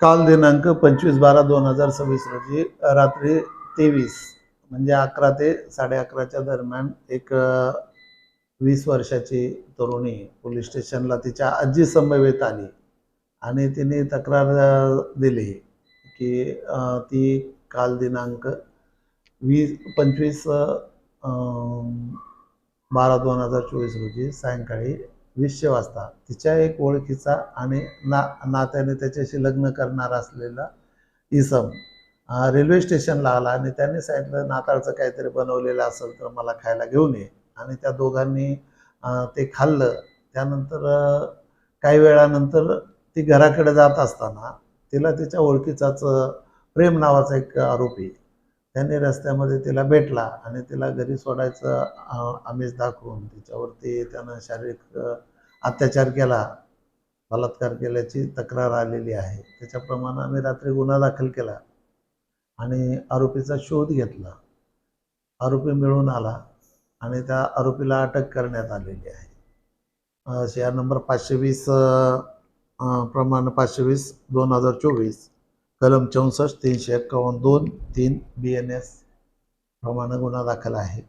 काल दिनांक पंचवीस बारा दोन हजार सव्वीस रोजी रात्री तेवीस म्हणजे अकरा ते साडे अकराच्या दरम्यान एक वीस वर्षाची तरुणी पोलीस स्टेशनला तिच्या आजी समवेत आली आणि तिने तक्रार दिली की ती काल दिनांक वीस पंचवीस बारा दोन हजार चोवीस रोजी सायंकाळी वीसशे वाजता. तिच्या एक ओळखीचा आणि ना नात्याने त्याच्याशी लग्न करणार असलेला इसम रेल्वे स्टेशनला आला आणि त्यांनी सांगितलं नाताळचं काहीतरी बनवलेलं असेल तर मला खायला घेऊन ये. आणि त्या दोघांनी ते खाल्लं. त्यानंतर काही वेळानंतर ती घराकडे जात असताना तिला तिच्या ओळखीचाच प्रेम नावाचा एक आरोपी त्याने रस्त्यामध्ये तिला भेटला आणि तिला घरी सोडायचं आमिष दाखवून तिच्यावरती त्यानं शारीरिक अत्याचार केला बलात्कार केल्याची तक्रार आलेली आहे. त्याच्याप्रमाणे आम्ही रात्री गुन्हा दाखल केला आणि आरोपीचा शोध घेतला. आरोपी मिळून आला आणि त्या आरोपीला अटक करण्यात आलेली आहे. शेअर नंबर पाचशे वीस प्रमाणे पाचशे वीस दोन हजार चोवीस कलम चौसष्ट तीनशे एक्कावन्न दोन तीन बी एन एस प्रमाणे गुन्हा दाखल आहे.